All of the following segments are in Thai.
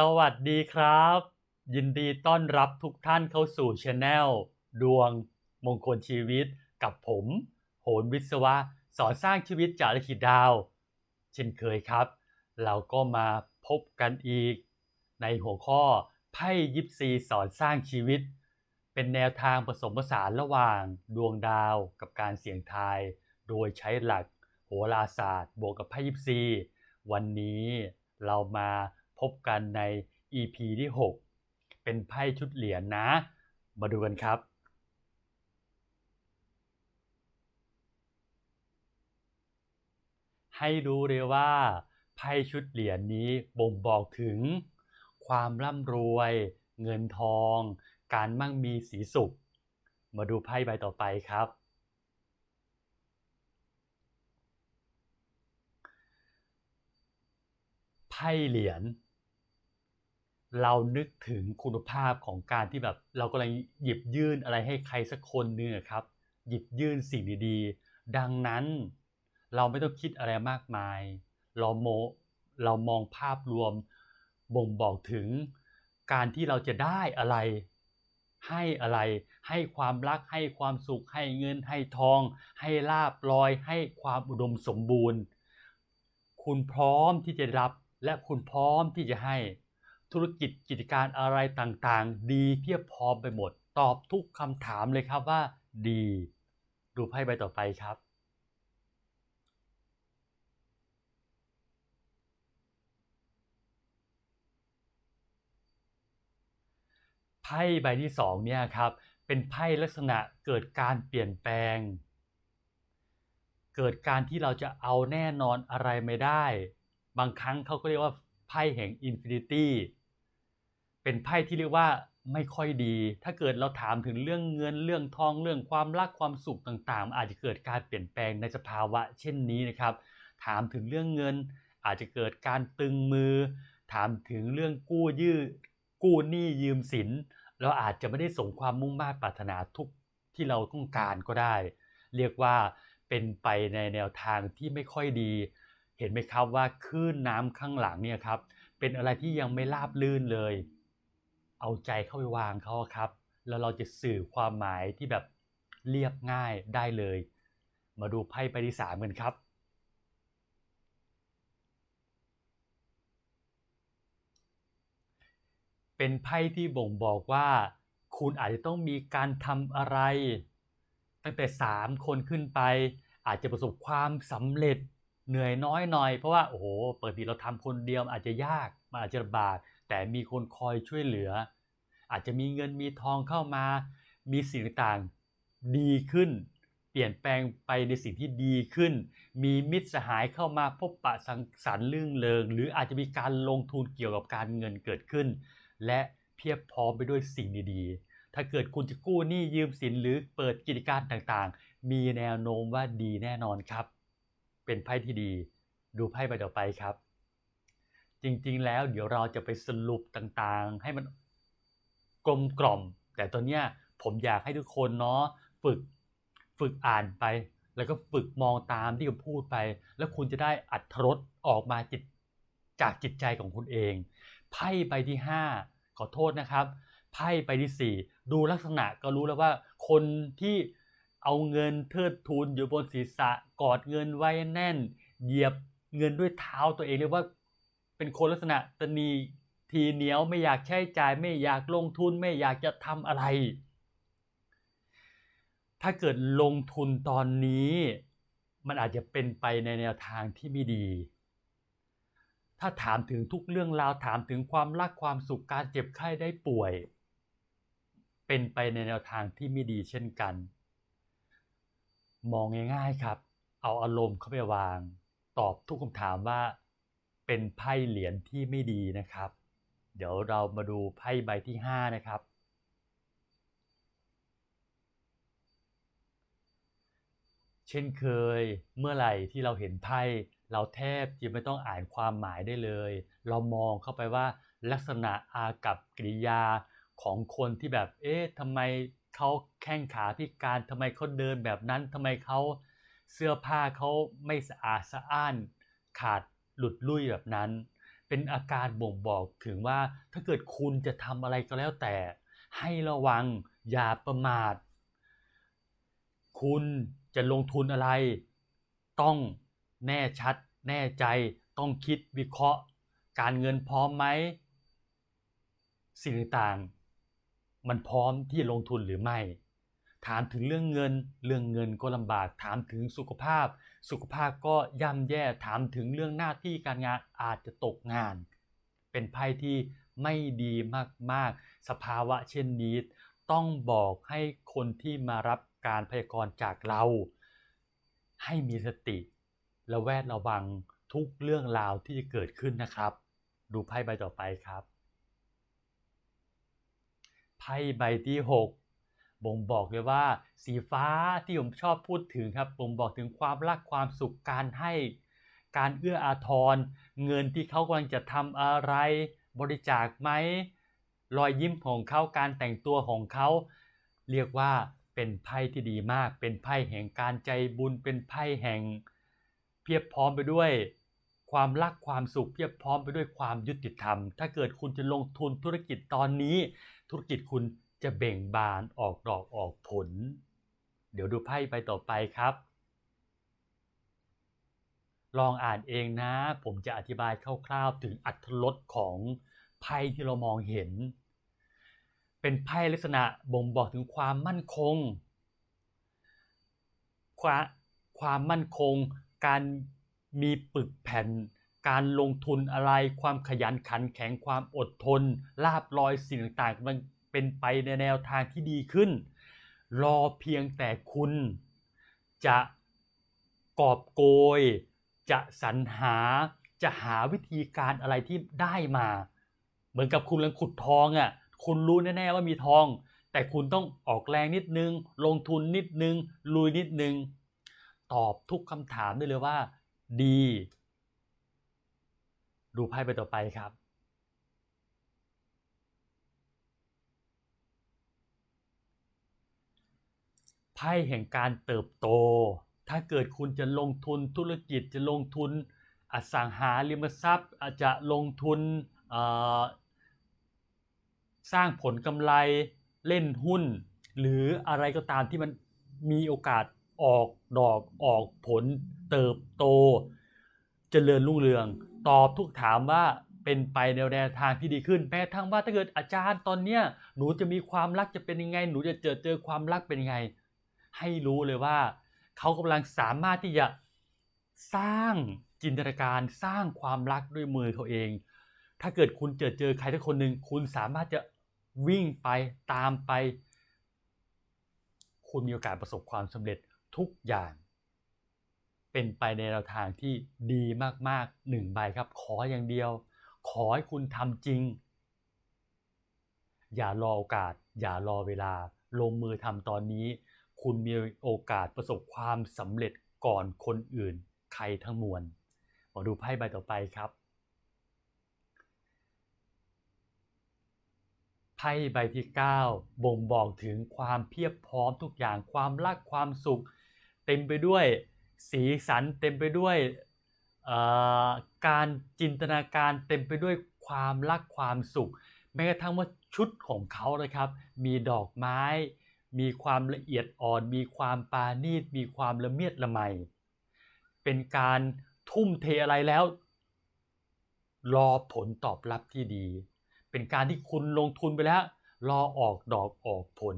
สวัสดีครับ ยินดีต้อนรับทุกท่านเข้าสู่ช anel ดวงมงคลชีวิตกับผม โหนวิศวะ สอนสร้างชีวิตจากลิขิตดาว เช่นเคยครับ เราก็มาพบกันอีก ในหัวข้อไพ่ยิปซีสอนสร้างชีวิต เป็นแนวทางผสมผสานระหว่างดวงดาวกับการเสี่ยงทาย โดยใช้หลักโหราศาสตร์ บวกกับไพ่ยิปซี วันนี้เรามา พบกันใน EP ที่ 6 เป็นไพ่ชุดเหรียญนะ มาดูกันครับ ให้รู้เลยว่าไพ่ชุดเหรียญนี้บ่งบอกถึง ความร่ำรวย เงินทอง การมั่งมีสีสุข มาดูไพ่ใบต่อไปครับ ไพ่เหรียญ เรานึกถึงคุณภาพของการที่แบบ เรากำลังหยิบยื่นอะไรให้ใครสักคนหนึงครับ หยิบยื่นสิ่งดีๆ ดังนั้น เราไม่ต้องคิดอะไรมากมาย เราโมเรามองภาพรวมบ่งบอกถึงการที่เราจะได้อะไร ให้อะไร ให้ความรัก ให้ความสุข ให้เงิน ให้ทอง ให้ลาบลอย ให้ความอุดมสมบูรณ์ คุณพร้อมที่จะรับและคุณพร้อมที่จะให้ ธุรกิจกิจการอะไรต่างๆ ดีเพียบพร้อมไปหมด ตอบทุกคำถามเลยครับว่า ดี ดูไพ่ใบต่อไปครับ ไพ่ใบที่สองเนี่ยครับ เป็นไพ่ลักษณะเกิดการเปลี่ยนแปลง เกิดการที่เราจะเอาแน่นอนอะไรไม่ได้ บางครั้งเขาก็เรียกว่าไพ่แห่งอินฟินิตี้ เป็นไพ่ที่เรียกว่าไม่ค่อยดี ถ้าเกิดเราถามถึงเรื่องเงินเรื่องทองเรื่องความรักความสุขต่างๆ อาจจะเกิดการเปลี่ยนแปลงในสภาวะเช่นนี้นะครับ ถามถึงเรื่องเงิน อาจจะเกิดการตึงมือ ถามถึงเรื่องกู้ยืดกู้หนี้ยืมสิน เราอาจจะไม่ได้สมความมุ่งมา่ปรารถนาทุกที่เราต้องการก็ได้ เรียกว่าเป็นไปในแนวทางที่ไม่ค่อยดี เห็นไหมครับว่าคลื่นน้ำข้างหลังเนี่ยครับเป็นอะไรที่ยังไม่ราบลื่นเลย เอาใจเข้าไปวางเขาครับ แล้วเราจะสื่อความหมายที่แบบเรียบง่ายได้เลย มาดูไพ่ใบที่สามกันครับ เป็นไพ่ที่บ่งบอกว่า คุณอาจจะต้องมีการทำอะไร ตั้งแต่3คนขึ้นไป อาจจะประสบความสำเร็จเหนื่อยน้อยหน่อยเพราะว่าโอ้โหเปิดทีเราทำคนเดียวอาจจะยากมันอาจจะลำบาก แต่มีคนคอยช่วยเหลือ อาจจะมีเงินมีทองเข้ามา มีสิ่งต่างๆดีขึ้น เปลี่ยนแปลงไปในสิ่งที่ดีขึ้น มีมิตรสหายเข้ามาพบปะสังสรรค์ลื่นเริง หรืออาจจะมีการลงทุนเกี่ยวกับการเงินเกิดขึ้น และเพียบพร้อมไปด้วยสิ่งดีๆ ถ้าเกิดคุณจะกู้หนี้ยืมสินหรือเปิดกิจการต่างๆ มีแนวโน้มว่าดีแน่นอนครับ เป็นไพ่ที่ดี ดูไพ่ใบต่อไปครับ จริง ๆ แล้วเดี๋ยวเราจะไปสรุปต่างๆ ให้มันกลมกล่อม แต่ตอนเนี้ยผมอยากให้ทุกคนเนาะฝึกฝึกอ่านไป แล้วก็ฝึกมองตามที่ผมพูดไป แล้วคุณจะได้อัธรสออกมาจิตจากจิตใจของคุณเองไพ่ใบที่ 5 ขอโทษนะครับไพ่ใบที่ 4 ดูลักษณะก็รู้แล้วว่า คนที่เอาเงินเทิดทูนอยู่บนศีรษะกอดเงินไว้แน่น เหยียบเงินด้วยเท้าตัวเองเรียกว่า เป็นคนลักษณะตนีทีเหนียวไม่อยากใช้จ่าย ไม่อยากลงทุนไม่อยากจะทำอะไร ถ้าเกิดลงทุนตอนนี้ มันอาจจะเป็นไปในแนวทางที่ไม่ดี ถ้าถามถึงทุกเรื่องราวถามถึงความรักความสุขการเจ็บไข้ได้ป่วย เป็นไปในแนวทางที่ไม่ดีเช่นกัน มองง่ายๆครับ เอาอารมณ์เข้าไปวาง ตอบทุกคำถามว่า เป็นไพ่เหรียญที่ไม่ดีนะครับ เดี๋ยวเรามาดูไพ่ใบที่ 5 นะครับ เช่นเคยเมื่อไหร่ที่เราเห็นไพ่เราแทบจะไม่ต้องอ่านความหมายได้เลย เรามองเข้าไปว่าลักษณะอากับกริยาของคนที่แบบ เอ๊ะทำไมเขาแข้งขาพิการทำไมเขาเดินแบบนั้นทำไมเขาเสื้อผ้าเขาไม่สะอาดสะอ้าน ขาด หลุดลุ่ยแบบนั้น เป็นอาการบ่งบอกถึงว่าถ้าเกิดคุณจะทำอะไรก็แล้วแต่ ให้ระวังอย่าประมาท คุณจะลงทุนอะไร ต้องแน่ชัด แน่ใจต้องคิดวิเคราะห์ การเงินพร้อมไหมสิ่งต่างๆ มันพร้อมที่จะลงทุนหรือไม่ ถามถึงเรื่องเงิน เรื่องเงินก็ลำบาก ถามถึงสุขภาพ สุขภาพก็ย่ำแย่ถามถึงเรื่องหน้าที่การงานอาจจะตกงาน เป็นไพ่ที่ไม่ดีมากๆ สภาวะเช่นนี้ ต้องบอกให้คนที่มารับการพยากรณ์จากเรา ให้มีสติและแวดระวังทุกเรื่องราวที่จะเกิดขึ้นนะครับ ดูไพ่ใบต่อไปครับไพ่ใบที่ 6 บ่งบอกเลยว่าสีฟ้าที่ผมชอบพูดถึงครับบ่งบอกถึงความรักความสุขการให้ การเอื้ออาทร เงินที่เขากำลังจะทำอะไร บริจาคไหมรอยยิ้มของเขาการแต่งตัวของเขาเรียกว่าเป็นไพ่ที่ดีมาก เป็นไพ่แห่งการใจบุญ เป็นไพ่แห่ง เพียบพร้อมไปด้วย ความรักความสุขเพียบพร้อมไปด้วยความยุติธรรม ถ้าเกิดคุณจะลงทุนธุรกิจตอนนี้ ธุรกิจคุณ จะเบ่งบานออกดอกออกผล เดี๋ยวดูไพ่ไปต่อไปครับ ลองอ่านเองนะ ผมจะอธิบายคร่าวๆ ถึงอัตรสของไพ่ที่เรามองเห็น เป็นไพ่ลักษณะบ่งบอกถึงความมั่นคง ความความมั่นคง การมีปึกแผ่นการลงทุนอะไรความขยันขันแข็งความอดทนลาบลอยสิ่งต่างๆมัน เป็นไปในแนวทางที่ดีขึ้น รอเพียงแต่คุณจะกอบโกย จะสรรหา จะหาวิธีการอะไรที่ได้มา เหมือนกับคุณกำลังขุดทองอะ่ะคุณรู้แน่ๆว่ามีทอง แต่คุณต้องออกแรงนิดนึง ลงทุนนิดนึง ลุยนิดนึง ตอบทุกคำถามได้เลยว่า ดี ดูไพ่ไปต่อไปครับ ไพ่แห่งการเติบโต ถ้าเกิดคุณจะลงทุนธุรกิจจะลงทุนอสังหาริมทรัพย์อาจจะลงทุนสร้างผลกำไรเล่นหุ้น หรืออะไรก็ตามที่มันมีโอกาสออกดอกออกผล เติบโตจเจริญรุ่งเรือง ตอบทุกถามว่าเป็นไปในแนวทางที่ดีขึ้นแม้ทั้งว่าถ้าเกิดอาจารย์ตอนเนี้ยหนูจะมีความรักจะเป็นยังไง หนูจะเจอเจอความรักเป็นยังไง ให้รู้เลยว่า เขากำลังสามารถที่จะสร้างจินตนาการสร้างความรักด้วยมือเขาเอง ถ้าเกิดคุณเจอเจอใครสักคนหนึ่งคุณสามารถจะวิ่งไปตามไป คุณมีโอกาสประสบความสำเร็จทุกอย่าง เป็นไปในแนวทางที่ดีมากๆหนึ่งใบครับ ขออย่างเดียว ขอให้คุณทำจริง อย่ารอโอกาส อย่ารอเวลา ลงมือทำตอนนี้ คุณมีโอกาสประสบความสำเร็จก่อนคนอื่น ใครทั้งมวลมาดูไพ่ใบต่อไปครับไพ่ใบที่ 9 บ่งบอกถึงความเพียบพร้อมทุกอย่างความรักความสุข เต็มไปด้วยสีสันเต็มไปด้วยการจินตนาการเต็มไปด้วยความรักความสุข แม้กระทั่งว่าชุดของเขานะครับ มีดอกไม้ มีความละเอียดอ่อน มีความปาณีตมีความละเมียดละไม เป็นการทุ่มเทอะไรแล้ว รอผลตอบรับที่ดี เป็นการที่คุณลงทุนไปแล้ว รอออกดอกออกผล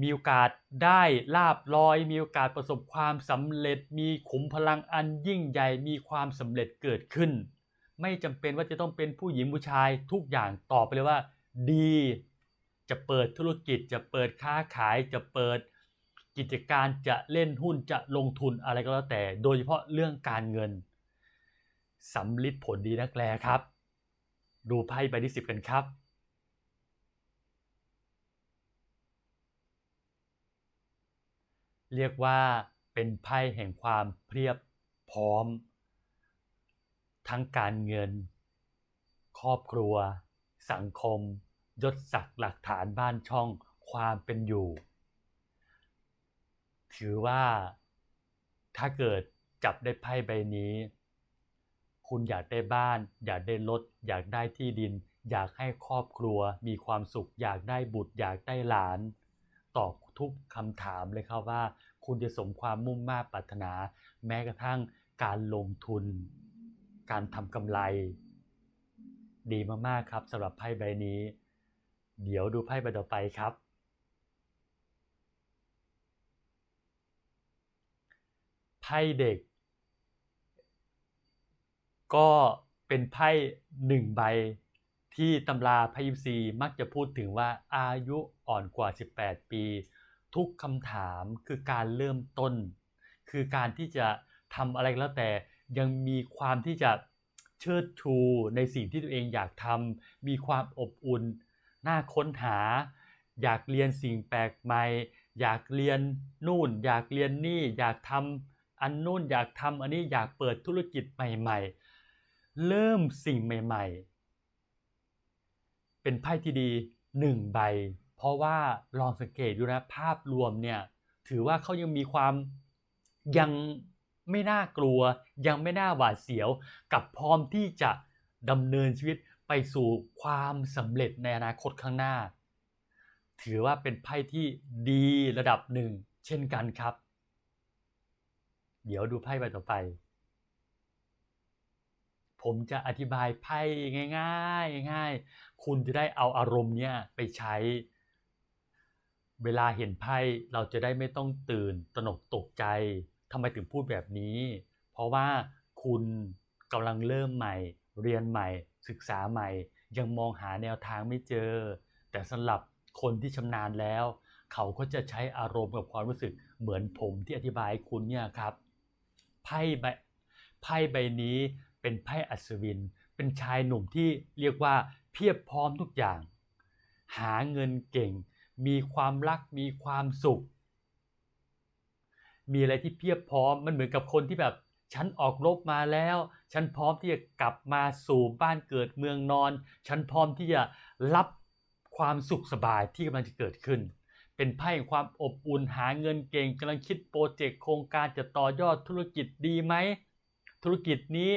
มีโอกาสได้ลาบลอย มีโอกาสประสบความสำเร็จ มีขุมพลังอันยิ่งใหญ่ มีความสำเร็จเกิดขึ้น ไม่จำเป็นว่าจะต้องเป็นผู้หญิงผู้ชายทุกอย่างตอบไปเลยว่า ดี จะเปิดธุรกิจจะเปิดค้าขายจะเปิดกิจการจะเล่นหุ้นจะลงทุนอะไรก็แล้วแต่ โดยเฉพาะเรื่องการเงินสำลิดผลดีนักแลครับ ดูไพ่ใบที่สิบกันครับ เรียกว่าเป็นไพ่แห่งความเพียบพร้อม ทั้งการเงิน ครอบครัว สังคม ยศศักดิ์หลักฐานบ้านช่องความเป็นอยู่ ถือว่าถ้าเกิดจับได้ไพ่ใบนี้ คุณอยากได้บ้าน อยากได้รถอยากได้ที่ดิน อยากให้ครอบครัวมีความสุข อยากได้บุตร อยากได้หลาน ตอบทุกคำถามเลยครับว่า คุณจะสมความมุ่งมา่ปรารถนา แม้กระทั่งการลงทุน การทำกำไร ดีมากๆครับสำหรับไพ่ใบนี้ เดี๋ยวดูไพ่ใบต่อไปครับ ไพ่เด็ก ก็เป็นไพ่หนึ่งใบที่ตำราไพ่ยิปซีมักจะพูดถึงว่าอายุอ่อนกว่า 18 ปี ทุกคำถามคือการเริ่มต้น คือการที่จะทำอะไรก็แล้วแต่ยังมีความที่จะเชิดชูในสิ่งที่ตัวเองอยากทำมีความอบอุ่น น่าค้นหา อยากเรียนสิ่งแปลกใหม่ อยากเรียนนู่น อยากเรียนนี่ อยากทำอันนู่นอยากทำอันนี้อยากเปิดธุรกิจใหม่ ๆ เริ่มสิ่งใหม่ ๆ เป็นไพ่ที่ดีหนึ่งใบ เพราะว่าลองสังเกตดูนะภาพรวมเนี่ยถือว่าเขายังมีความยังไม่น่ากลัว ยังไม่น่าหวาดเสียว กับพร้อมที่จะดำเนินชีวิต ไปสู่ความสำเร็จในอนาคตข้างหน้า ถือว่าเป็นไพ่ที่ดีระดับหนึ่ง เช่นกันครับ เดี๋ยวดูไพ่ใบต่อไป ผมจะอธิบายไพ่ง่ายๆง่ายๆคุณจะได้เอาอารมณ์เนี่ยไปใช้ เวลาเห็นไพ่เราจะได้ไม่ต้องตื่นตระหนกตกใจทำไมถึงพูดแบบนี้ เพราะว่าคุณกำลังเริ่มใหม่ เรียนใหม่ ศึกษาใหม่ ยังมองหาแนวทางไม่เจอ แต่สำหรับคนที่ชำนาญแล้ว เขาก็จะใช้อารมณ์กับความรู้สึกเหมือนผมที่อธิบายคุณเนี่ยครับไพ่ใบไพ่ใบนี้เป็นไพ่อัศวิน เป็นชายหนุ่มที่เรียกว่าเพียบพร้อมทุกอย่าง หาเงินเก่ง มีความรักมีความสุข มีอะไรที่เพียบพร้อมมันเหมือนกับคนที่แบบฉันออกรบมาแล้ว ฉันพร้อมที่จะกลับมาสู่บ้านเกิดเมืองนอน ฉันพร้อมที่จะรับความสุขสบายที่กำลังจะเกิดขึ้น เป็นไพ่ความอบอุ่นหาเงินเก่งกำลังคิดโปรเจกต์โครงการจะต่อยอดธุรกิจดีไหม ธุรกิจนี้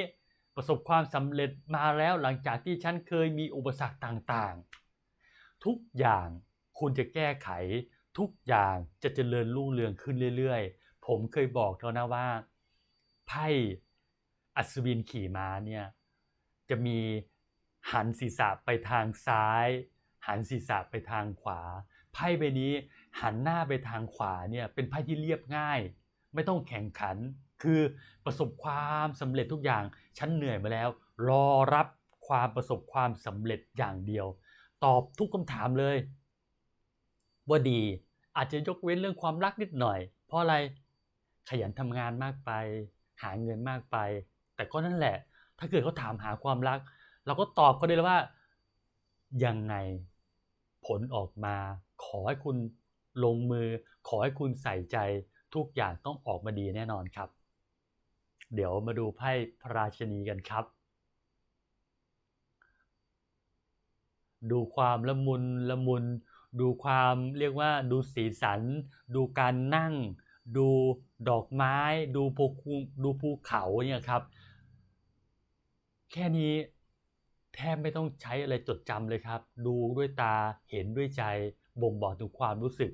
ประสบความสำเร็จมาแล้วหลังจากที่ฉันเคยมีอุปสรรคต่างๆ ทุกอย่างคุณจะแก้ไข ทุกอย่างจะเจริญรุ่งเรืองขึ้นเรื่อยๆ ผมเคยบอกแล้วนะว่าไพ่ อัศวินขี่ม้าเนี่ยจะมีหันศีรษะไปทางซ้าย หันศีรษะไปทางขวา ไพ่ใบนี้หันหน้าไปทางขวาเนี่ยเป็นไพ่ที่เรียบง่าย ไม่ต้องแข่งขัน คือประสบความสำเร็จทุกอย่างฉันเหนื่อยมาแล้ว รอรับความประสบความสำเร็จอย่างเดียว ตอบทุกคำถามเลย ว่าดีอาจจะยกเว้นเรื่องความรักนิดหน่อย เพราะอะไรขยันทำงานมากไป หาเงินมากไป แต่ก็นั่นแหละ ถ้าเกิดเขาถามหาความรัก เราก็ตอบเขาได้เลยว่า ยังไงผลออกมา ขอให้คุณลงมือ ขอให้คุณใส่ใจทุกอย่างต้องออกมาดีแน่นอนครับ เดี๋ยวมาดูไพ่พระราชนีกันครับ ดูความละมุนละมุน ดูความเรียกว่าดูสีสัน ดูการนั่ง ดูดอกไม้ ดูภูดูภูเขาเนี่ยครับ แค่นี้แทบไม่ต้องใช้อะไรจดจำเลยครับ ดูด้วยตาเห็นด้วยใจ บ่งบอกถึงความรู้สึก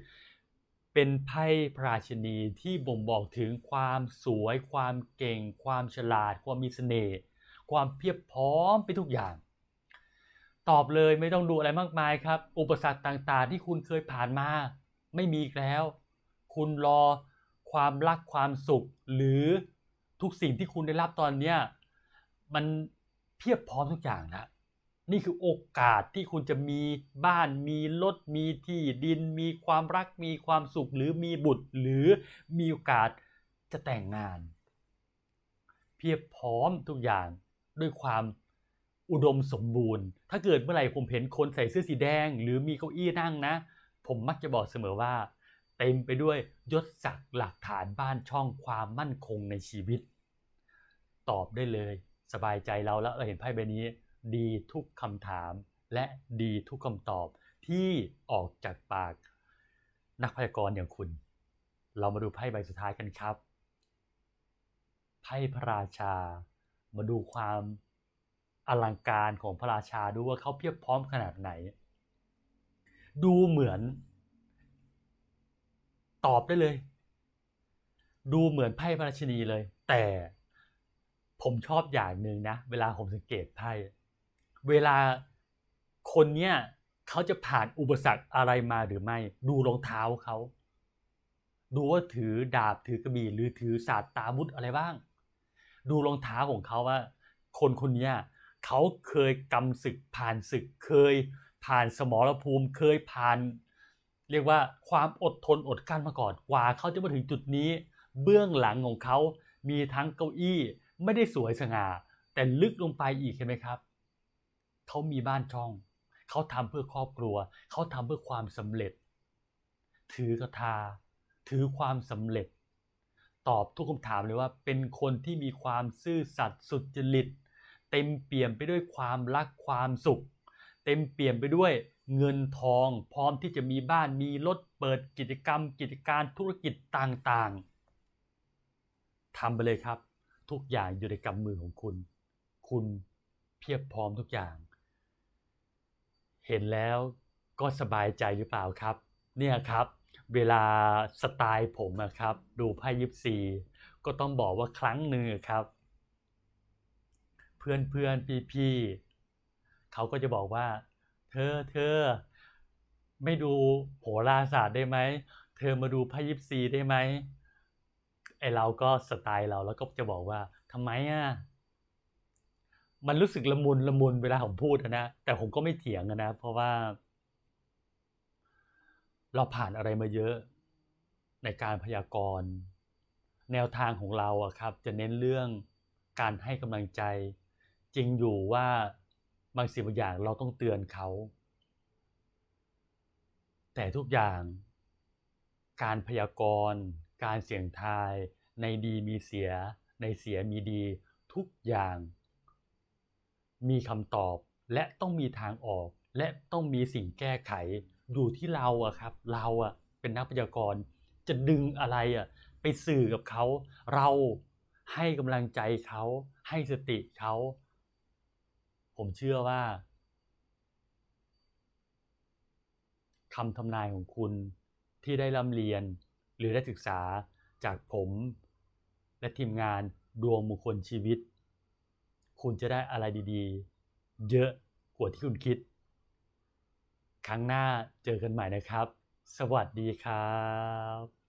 เป็นไพ่พระราชนีที่บ่งบอกถึงความสวย ความเก่ง ความฉลาด ความมีเสน่ห์ความเพียบพร้อมไปทุกอย่าง ตอบเลยไม่ต้องดูอะไรมากมายครับ อุปสรรคต่างๆ ที่คุณเคยผ่านมา ไม่มีอีกแล้ว คุณรอความรักความสุข หรือทุกสิ่งที่คุณได้รับตอนเนี้ยมัน เพียบพร้อมทุกอย่างนะนี่คือโอกาสที่คุณจะมีบ้านมีรถมีที่ดิน มีความรักมีความสุขหรือมีบุตรหรือมีโอกาสจะแต่งงาน เพียบพร้อมทุกอย่างด้วยความอุดมสมบูรณ์ ถ้าเกิดเมื่อไหร่ผมเห็นคนใส่เสื้อสีแดง หรือมีเก้าอี้นั่งนะ ผมมักจะบอกเสมอว่า เต็มไปด้วยยศศักดิ์หลักฐานบ้านช่องความมั่นคงในชีวิต ตอบได้เลย สบายใจเราแล้วเราเห็นไพ่ใบนี้ ดีทุกคำถาม และดีทุกคำตอบที่ออกจากปาก นักพยากรณ์อย่างคุณ เรามาดูไพ่ใบสุดท้ายกันครับ ไพ่พระราชา มาดูความอลังการของพระราชาดูว่าเขาเพียบพร้อมขนาดไหน ดูเหมือน ตอบได้เลย ดูเหมือนไพ่พระราชินีเลย แต่ ผมชอบอย่างหนึ่งนะ เวลาผมสังเกตไพ่เวลาคนเนี้ยเขาจะผ่านอุปสรรคอะไรมาหรือไม่ ดูรองเท้าเขาดูว่าถือดาบถือกระบี่หรือถือศาสตราวุธอะไรบ้าง ดูรองเท้าของเขาว่า คนคนเนี้ยเขาเคยกำศึกผ่านศึกเคย ผ่านสมรภูมิเคยผ่าน เรียกว่าความอดทนอดกั้นมาก่อนกว่าเขาจะมาถึงจุดนี้ เบื้องหลังของเขามีทั้งเก้าอี้ ไม่ได้สวยสง่า แต่ลึกลงไปอีกเห็นไหมครับ เขามีบ้านช่อง เขาทำเพื่อครอบครัว เขาทำเพื่อความสำเร็จ ถือกระทา ถือความสำเร็จ ตอบทุกคำถามเลยว่า เป็นคนที่มีความซื่อสัตย์สุจริต เต็มเปี่ยมไปด้วยความรักความสุข เต็มเปี่ยมไปด้วยเงินทอง พร้อมที่จะมีบ้านมีรถเปิดกิจกรรม กิจการธุรกิจต่างๆทำไปเลยครับ ทุกอย่างอยู่ในกำมือของคุณ คุณเพียบพร้อมทุกอย่าง เห็นแล้วก็สบายใจหรือเปล่าครับ เนี่ยครับ เวลาสไตล์ผมอะครับ ดูไพ่ยิปซีก็ต้องบอกว่าครั้งหนึ่งอครับ เพื่อนเพื่อนพี่พี่เขาก็จะบอกว่า เธอเธอไม่ดูโหราศาสตร์ได้ไหม เธอมาดูไพ่ยิปซีได้ไหม อเราก็สไตล์เราแล้วก็จะบอกว่าทำไมอะมันรู้สึกละมุนละมุนเวลาผมพูดอะนะแต่ผมก็ไม่เถียงนะ เพราะว่า เราผ่านอะไรมาเยอะ ในการพยากรณ์ แนวทางของเราอะครับ จะเน้นเรื่องการให้กำลังใจ จริงอยู่ว่าบางสิ่งบางอย่างเราต้องเตือนเขา แต่ทุกอย่าง การพยากรณ์ การเสี่ยงทาย ในดีมีเสีย ในเสียมีดีทุกอย่าง มีคำตอบและต้องมีทางออก และต้องมีสิ่งแก้ไขอยู่ที่เราอะครับ เราอะเป็นนักพยากรณ์จะดึงอะไรอะไปสื่อกับเขาเราให้กำลังใจเขาให้สติเขา ผมเชื่อว่าคำทำนายของคุณที่ได้ร่ำเรียน รือได้ศึกษาจากผม และทีมงานดวงมงคลชีวิต คุณจะได้อะไรดีๆ เยอะกว่าที่คุณคิด ครั้งหน้าเจอกันใหม่นะครับ สวัสดีครับ